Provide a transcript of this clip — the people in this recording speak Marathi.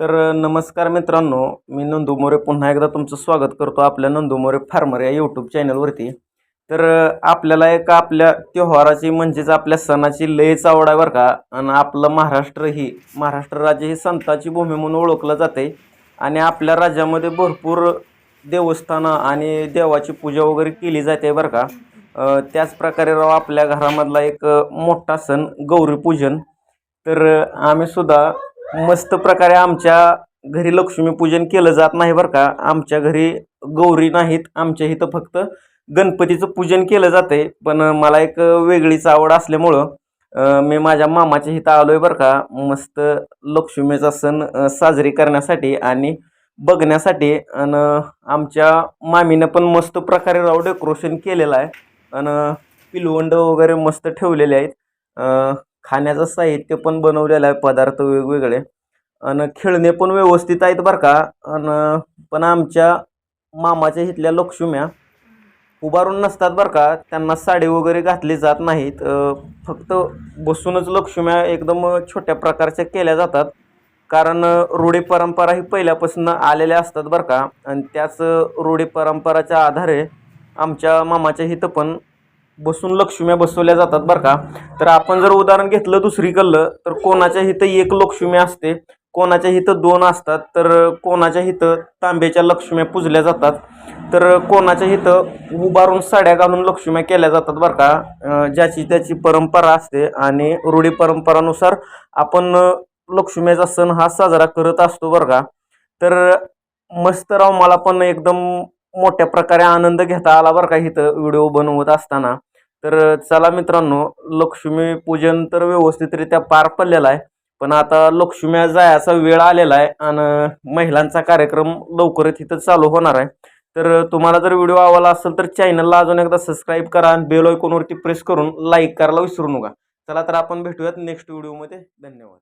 तर नमस्कार मित्रांनो मी नंदू मोरे. पुन्हा एकदा तुमचं स्वागत करतो आपल्या नंदू मोरे फार्मर या यूट्यूब चॅनलवरती तर आपल्याला एक आपल्या त्योहाराची म्हणजेच आपल्या सणाची लयच आवड आहे बरं का. आणि आपलं महाराष्ट्र ही महाराष्ट्र राज्य ही संताची भूमी म्हणून ओळखलं जाते. आणि आपल्या राज्यामध्ये भरपूर देवस्थानं आणि देवाची पूजा वगैरे केली जाते बरं का. त्याचप्रकारे त्याच प्रकारे राव आपल्या घरामधला एक मोठा सण गौरीपूजन तर आम्हीसुद्धा आम्ही सुद्धा मस्त प्रकारे आमच्या घरी लक्ष्मीपूजन केलं जात नाही बरं का. आमच्या घरी गौरी नाहीत आमच्या इथं फक्त गणपतीचं पूजन केलं जाते पण मला एक वेगळीच आवड असल्यामुळं मी माझ्या मामाच्या इथं आलो आहे बरं का. मस्त लक्ष्मीचा सण साजरी करण्यासाठी आणि बघण्यासाठी. आणि आमच्या मामीनं पण मस्त प्रकारे राव डेकोरेशन केलेलं आहे. आणि पिलवंड वगैरे मस्त ठेवलेले आहेत. खाण्याचं साहित्य पण बनवलेलं आहे पदार्थ वेगवेगळे. आणि खेळणे पण व्यवस्थित आहेत बरं का. आणि पण आमच्या मामाच्या इथल्या लक्ष्म्या उभारून नसतात बरं का. त्यांना साडी वगैरे घातली जात नाहीत. फक्त बसूनच लक्ष्म्या एकदम छोट्या प्रकारच्या केल्या जातात. कारण रूढी परंपरा ही पहिल्यापासून आलेल्या असतात बरं का. आणि त्याच रूढी परंपराच्या आधारे आमच्या मामाच्या इथं पण बसून लक्ष्म्या बसवल्या जातात बरं का. तर आपण जर उदाहरण घेतलं दुसरीकडलं तर कोणाच्या इथं एक लक्ष्मी असते कोणाच्या इथं दोन असतात तर कोणाच्या इथं तांब्याच्या लक्ष्म्या पुजल्या जातात तर कोणाच्या इथं उभारून साड्या घालून लक्ष्म्या केल्या जातात बरं का. ज्याची त्याची परंपरा असते आणि रूढी परंपरानुसार आपण लक्ष्म्याचा लक्ष्मीचा सण हा साजरा करत असतो बरं का. तर मस्त राव मला पण एकदम मोठ्या प्रकारे आनंद घेता आला बरं का इथं व्हिडिओ बनवत असताना. तर चला मित्रांनो लक्ष्मी पूजन तर व्यवस्थितरित्या पार पडलेला आहे. पण आता लक्ष्म्या जायचा वेळ आलेला आहे आणि महिलांचा कार्यक्रम लवकरच इथं चालू होणार आहे. तर तुम्हाला जर व्हिडिओ आवडला असेल तर चॅनलला अजून एकदा सबस्क्राईब करा आणि बेल आयकॉनवरती प्रेस करून लाईक करायला विसरू नका. चला तर आपण भेटूयात नेक्स्ट व्हिडिओमध्ये. धन्यवाद.